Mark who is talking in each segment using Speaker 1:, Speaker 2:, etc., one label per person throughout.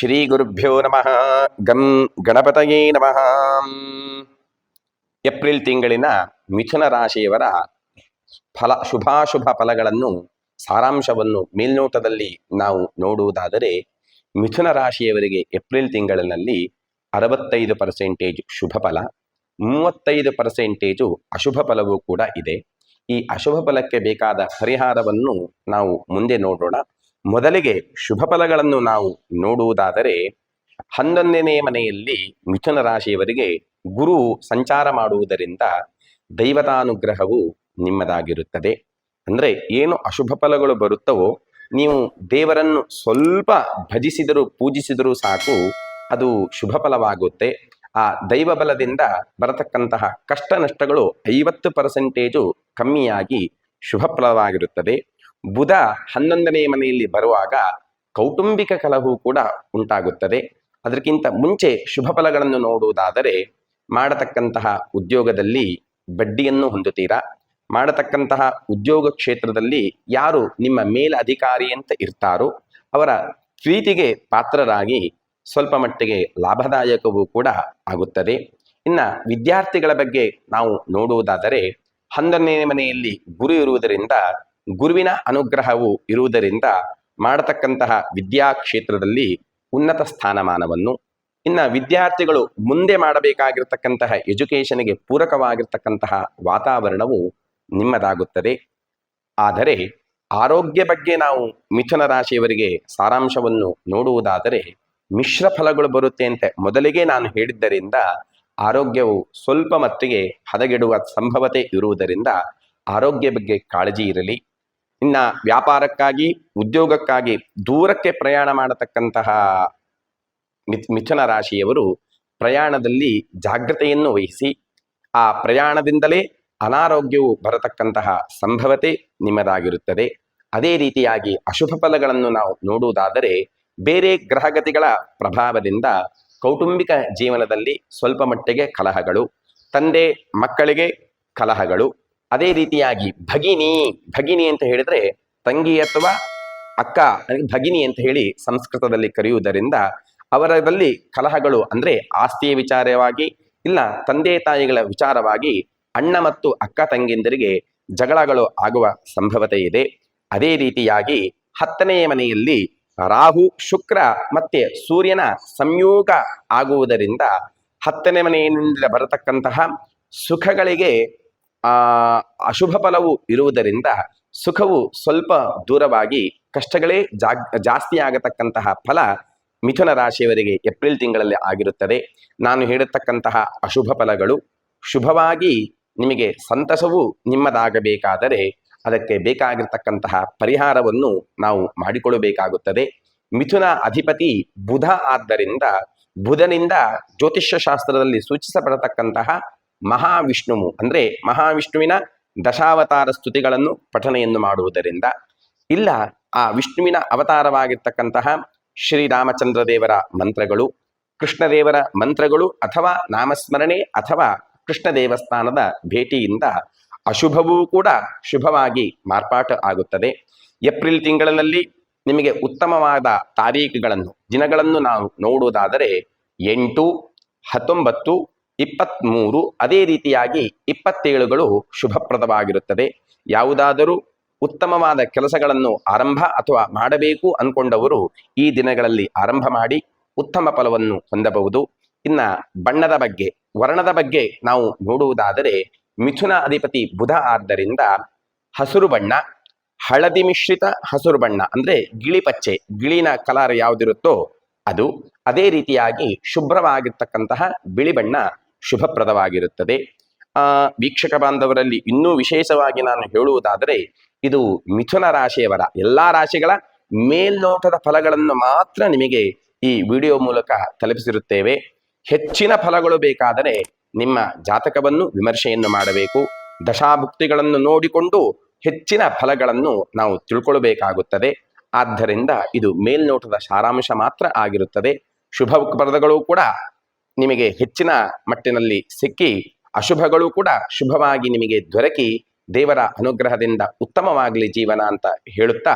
Speaker 1: ಶ್ರೀ ಗುರುಭ್ಯೋ ನಮಃ. ಗಂ ಗಣಪತಯೇ ನಮಃ. ಏಪ್ರಿಲ್ ತಿಂಗಳಿನ ಮಿಥುನ ರಾಶಿಯವರ ಫಲ ಶುಭಾಶುಭ ಫಲಗಳನ್ನು ಸಾರಾಂಶವನ್ನು ಮೇಲ್ನೋಟದಲ್ಲಿ ನಾವು ನೋಡುವುದಾದರೆ ಮಿಥುನ ರಾಶಿಯವರಿಗೆ ಏಪ್ರಿಲ್ ತಿಂಗಳಿನಲ್ಲಿ ಅರವತ್ತೈದು ಪರ್ಸೆಂಟೇಜ್ ಶುಭ ಫಲ, ಮೂವತ್ತೈದು ಪರ್ಸೆಂಟೇಜು ಅಶುಭ ಫಲವೂ ಕೂಡ ಇದೆ. ಈ ಅಶುಭ ಫಲಕ್ಕೆ ಬೇಕಾದ ಪರಿಹಾರವನ್ನು ನಾವು ಮುಂದೆ ನೋಡೋಣ. ಮೊದಲಿಗೆ ಶುಭ ಫಲಗಳನ್ನು ನಾವು ನೋಡುವುದಾದರೆ ಹನ್ನೊಂದನೇ ಮನೆಯಲ್ಲಿ ಮಿಥುನ ರಾಶಿಯವರಿಗೆ ಗುರು ಸಂಚಾರ ಮಾಡುವುದರಿಂದ ದೈವತಾನುಗ್ರಹವು ನಿಮ್ಮದಾಗಿರುತ್ತದೆ. ಅಂದರೆ ಏನು ಅಶುಭ ಫಲಗಳು ಬರುತ್ತವೋ, ನೀವು ದೇವರನ್ನು ಸ್ವಲ್ಪ ಭಜಿಸಿದರೂ, ಪೂಜಿಸಿದರೂ ಸಾಕು, ಅದು ಶುಭ ಫಲವಾಗುತ್ತೆ. ಆ ದೈವ ಬಲದಿಂದ ಬರತಕ್ಕಂತಹ ಕಷ್ಟ ನಷ್ಟಗಳು ಐವತ್ತು ಪರ್ಸೆಂಟೇಜು ಕಮ್ಮಿಯಾಗಿ ಶುಭ ಫಲವಾಗಿರುತ್ತದೆ. ಬುಧ ಹನ್ನೊಂದನೇ ಮನೆಯಲ್ಲಿ ಬರುವಾಗ ಕೌಟುಂಬಿಕ ಕಲಹವು ಕೂಡ ಉಂಟಾಗುತ್ತದೆ. ಅದಕ್ಕಿಂತ ಮುಂಚೆ ಶುಭ ಫಲಗಳನ್ನು ನೋಡುವುದಾದರೆ ಮಾಡತಕ್ಕಂತಹ ಉದ್ಯೋಗದಲ್ಲಿ ಬಡ್ಡಿಯನ್ನು ಹೊಂದುತ್ತೀರಾ? ಮಾಡತಕ್ಕಂತಹ ಉದ್ಯೋಗ ಕ್ಷೇತ್ರದಲ್ಲಿ ಯಾರು ನಿಮ್ಮ ಮೇಲಧಿಕಾರಿ ಅಂತ ಇರ್ತಾರೋ ಅವರ ಪ್ರೀತಿಗೆ ಪಾತ್ರರಾಗಿ ಸ್ವಲ್ಪ ಮಟ್ಟಿಗೆ ಲಾಭದಾಯಕವೂ ಕೂಡ ಆಗುತ್ತದೆ. ಇನ್ನು ವಿದ್ಯಾರ್ಥಿಗಳ ಬಗ್ಗೆ ನಾವು ನೋಡುವುದಾದರೆ ಹನ್ನೊಂದನೇ ಮನೆಯಲ್ಲಿ ಗುರು ಇರುವುದರಿಂದ ಗುರುವಿನ ಅನುಗ್ರಹವು ಇರುವುದರಿಂದ ಮಾಡತಕ್ಕಂತಹ ವಿದ್ಯಾ ಕ್ಷೇತ್ರದಲ್ಲಿ ಉನ್ನತ ಸ್ಥಾನಮಾನವನ್ನು, ಇನ್ನು ವಿದ್ಯಾರ್ಥಿಗಳು ಮುಂದೆ ಮಾಡಬೇಕಾಗಿರ್ತಕ್ಕಂತಹ ಎಜುಕೇಷನ್ಗೆ ಪೂರಕವಾಗಿರ್ತಕ್ಕಂತಹ ವಾತಾವರಣವು ನಿಮ್ಮದಾಗುತ್ತದೆ. ಆದರೆ ಆರೋಗ್ಯ ಬಗ್ಗೆ ನಾವು ಮಿಥುನ ರಾಶಿಯವರಿಗೆ ಸಾರಾಂಶವನ್ನು ನೋಡುವುದಾದರೆ ಮಿಶ್ರ ಫಲಗಳು ಬರುತ್ತೆ ಅಂತ ಮೊದಲಿಗೆ ನಾನು ಹೇಳಿದ್ದರಿಂದ ಆರೋಗ್ಯವು ಸ್ವಲ್ಪ ಮಟ್ಟಿಗೆ ಹದಗೆಡುವ ಸಂಭವತೆ ಇರುವುದರಿಂದ ಆರೋಗ್ಯ ಬಗ್ಗೆ ಕಾಳಜಿ ಇರಲಿ. ಇನ್ನ ವ್ಯಾಪಾರಕ್ಕಾಗಿ, ಉದ್ಯೋಗಕ್ಕಾಗಿ ದೂರಕ್ಕೆ ಪ್ರಯಾಣ ಮಾಡತಕ್ಕಂತಹ ಮಿಥ್, ಮಿಥುನ ರಾಶಿಯವರು ಪ್ರಯಾಣದಲ್ಲಿ ಜಾಗ್ರತೆಯನ್ನು ವಹಿಸಿ, ಆ ಪ್ರಯಾಣದಿಂದಲೇ ಅನಾರೋಗ್ಯವು ಬರತಕ್ಕಂತಹ ಸಂಭವತೆ ನಿಮ್ಮದಾಗಿರುತ್ತದೆ. ಅದೇ ರೀತಿಯಾಗಿ ಅಶುಭ ಫಲಗಳನ್ನು ನಾವು ನೋಡುವುದಾದರೆ, ಬೇರೆ ಗ್ರಹಗತಿಗಳ ಪ್ರಭಾವದಿಂದ ಕೌಟುಂಬಿಕ ಜೀವನದಲ್ಲಿ ಸ್ವಲ್ಪ ಮಟ್ಟಿಗೆ ಕಲಹಗಳು, ತಂದೆ ಮಕ್ಕಳಿಗೆ ಕಲಹಗಳು ಅದೇ ರೀತಿಯಾಗಿ ಭಗಿನಿ ಭಗಿನಿ ಅಂತ ಹೇಳಿದ್ರೆ ತಂಗಿ ಅಥವಾ ಅಕ್ಕ ಭಗಿನಿ ಅಂತ ಹೇಳಿ ಸಂಸ್ಕೃತದಲ್ಲಿ ಕರೆಯುವುದರಿಂದ ಅವರದಲ್ಲಿ ಕಲಹಗಳು ಅಂದ್ರೆ ಆಸ್ತಿಯ ವಿಚಾರವಾಗಿ ಇಲ್ಲ ತಂದೆ ತಾಯಿಗಳ ವಿಚಾರವಾಗಿ ಅಣ್ಣ ಮತ್ತು ಅಕ್ಕ ತಂಗಿಂದರಿಗೆ ಜಗಳಗಳು ಆಗುವ ಸಂಭವತೆ ಇದೆ. ಅದೇ ರೀತಿಯಾಗಿ ಹತ್ತನೆಯ ಮನೆಯಲ್ಲಿ ರಾಹು, ಶುಕ್ರ ಮತ್ತೆ ಸೂರ್ಯನ ಸಂಯೋಗ ಆಗುವುದರಿಂದ ಹತ್ತನೇ ಮನೆಯಿಂದ ಬರತಕ್ಕಂತಹ ಸುಖಗಳಿಗೆ ಆ ಅಶುಭ ಫಲವು ಇರುವುದರಿಂದ ಸುಖವು ಸ್ವಲ್ಪ ದೂರವಾಗಿ ಕಷ್ಟಗಳೇ ಜಾಗ್, ಜಾಸ್ತಿ ಆಗತಕ್ಕಂತಹ ಫಲ ಮಿಥುನ ರಾಶಿಯವರಿಗೆ ಏಪ್ರಿಲ್ ತಿಂಗಳಲ್ಲಿ ಆಗಿರುತ್ತದೆ. ನಾನು ಹೇಳತಕ್ಕಂತಹ ಅಶುಭ ಫಲಗಳು ಶುಭವಾಗಿ ನಿಮಗೆ ಸಂತಸವು ನಿಮ್ಮದಾಗಬೇಕಾದರೆ ಅದಕ್ಕೆ ಬೇಕಾಗಿರ್ತಕ್ಕಂತಹ ಪರಿಹಾರವನ್ನು ನಾವು ಮಾಡಿಕೊಳ್ಳಬೇಕಾಗುತ್ತದೆ. ಮಿಥುನ ಅಧಿಪತಿ ಬುಧ ಆದ್ದರಿಂದ ಬುಧನಿಂದ ಜ್ಯೋತಿಷ್ಯ ಶಾಸ್ತ್ರದಲ್ಲಿ ಸೂಚಿಸಪಡತಕ್ಕಂತಹ ಮಹಾವಿಷ್ಣುವು, ಅಂದರೆ ಮಹಾವಿಷ್ಣುವಿನ ದಶಾವತಾರ ಸ್ತುತಿಗಳನ್ನು ಪಠನೆಯನ್ನು ಮಾಡುವುದರಿಂದ, ಇಲ್ಲ, ಆ ವಿಷ್ಣುವಿನ ಅವತಾರವಾಗಿರ್ತಕ್ಕಂತಹ ಶ್ರೀರಾಮಚಂದ್ರ ದೇವರ ಮಂತ್ರಗಳು, ಕೃಷ್ಣದೇವರ ಮಂತ್ರಗಳು ಅಥವಾ ನಾಮಸ್ಮರಣೆ ಅಥವಾ ಕೃಷ್ಣ ದೇವಸ್ಥಾನದ ಭೇಟಿಯಿಂದ ಅಶುಭವೂ ಕೂಡ ಶುಭವಾಗಿ ಮಾರ್ಪಾಟು ಆಗುತ್ತದೆ. ಏಪ್ರಿಲ್ ತಿಂಗಳಲ್ಲಿ ನಿಮಗೆ ಉತ್ತಮವಾದ ತಾರೀಖುಗಳನ್ನು, ದಿನಗಳನ್ನು ನಾವು ನೋಡುವುದಾದರೆ ಎಂಟು, ಹತ್ತೊಂಬತ್ತು ಇಪ್ಪತ್ತ್ಮೂರು ಅದೇ ರೀತಿಯಾಗಿ ಇಪ್ಪತ್ತೇಳುಗಳು ಶುಭಪ್ರದವಾಗಿರುತ್ತದೆ. ಯಾವುದಾದರೂ ಉತ್ತಮವಾದ ಕೆಲಸಗಳನ್ನು ಆರಂಭ ಅಥವಾ ಮಾಡಬೇಕು ಅನ್ಕೊಂಡವರು ಈ ದಿನಗಳಲ್ಲಿ ಆರಂಭ ಮಾಡಿ ಉತ್ತಮ ಫಲವನ್ನು ಹೊಂದಬಹುದು. ಇನ್ನ ಬಣ್ಣದ ಬಗ್ಗೆ, ವರ್ಣದ ಬಗ್ಗೆ ನಾವು ನೋಡುವುದಾದರೆ ಮಿಥುನ ಅಧಿಪತಿ ಬುಧ ಆದ್ದರಿಂದ ಹಸಿರು ಬಣ್ಣ, ಹಳದಿ ಮಿಶ್ರಿತ ಹಸಿರು ಬಣ್ಣ ಅಂದ್ರೆ ಗಿಳಿ ಪಚ್ಚೆ, ಗಿಳಿನ ಕಲರ್ ಯಾವುದಿರುತ್ತೋ ಅದು. ಅದೇ ರೀತಿಯಾಗಿ ಶುಭ್ರವಾಗಿರ್ತಕ್ಕಂತಹ ಬಿಳಿ ಬಣ್ಣ ಶುಭಪ್ರದವಾಗಿರುತ್ತದೆ. ವೀಕ್ಷಕ ಬಾಂಧವರಲ್ಲಿ ಇನ್ನೂ ವಿಶೇಷವಾಗಿ ನಾನು ಹೇಳುವುದಾದರೆ, ಇದು ಮಿಥುನ ರಾಶಿಯವರ ಎಲ್ಲ ರಾಶಿಗಳ ಮೇಲ್ನೋಟದ ಫಲಗಳನ್ನು ಮಾತ್ರ ನಿಮಗೆ ಈ ವಿಡಿಯೋ ಮೂಲಕ ತಲುಪಿಸಿರುತ್ತೇವೆ. ಹೆಚ್ಚಿನ ಫಲಗಳು ಬೇಕಾದರೆ ನಿಮ್ಮ ಜಾತಕವನ್ನು ವಿಮರ್ಶೆಯನ್ನು ಮಾಡಬೇಕು. ದಶಾಭುಕ್ತಿಗಳನ್ನು ನೋಡಿಕೊಂಡು ಹೆಚ್ಚಿನ ಫಲಗಳನ್ನು ನಾವು ತಿಳ್ಕೊಳ್ಬೇಕಾಗುತ್ತದೆ. ಆದ್ದರಿಂದ ಇದು ಮೇಲ್ನೋಟದ ಸಾರಾಂಶ ಮಾತ್ರ ಆಗಿರುತ್ತದೆ. ಶುಭ ಪದಗಳು ಕೂಡ ನಿಮಗೆ ಹೆಚ್ಚಿನ ಮಟ್ಟಿನಲ್ಲಿ ಸಿಕ್ಕಿ ಅಶುಭಗಳು ಕೂಡ ಶುಭವಾಗಿ ನಿಮಗೆ ದೊರಕಿ ದೇವರ ಅನುಗ್ರಹದಿಂದ ಉತ್ತಮವಾಗಲಿ ಜೀವನ ಅಂತ ಹೇಳುತ್ತಾ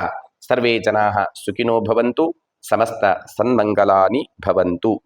Speaker 1: ಸರ್ವೇ ಜನಾ ಸುಖಿನೋ ಭವಂತು ಸಮಸ್ತ ಸನ್ಮಂಗಲಾನಿ ಭವಂತು.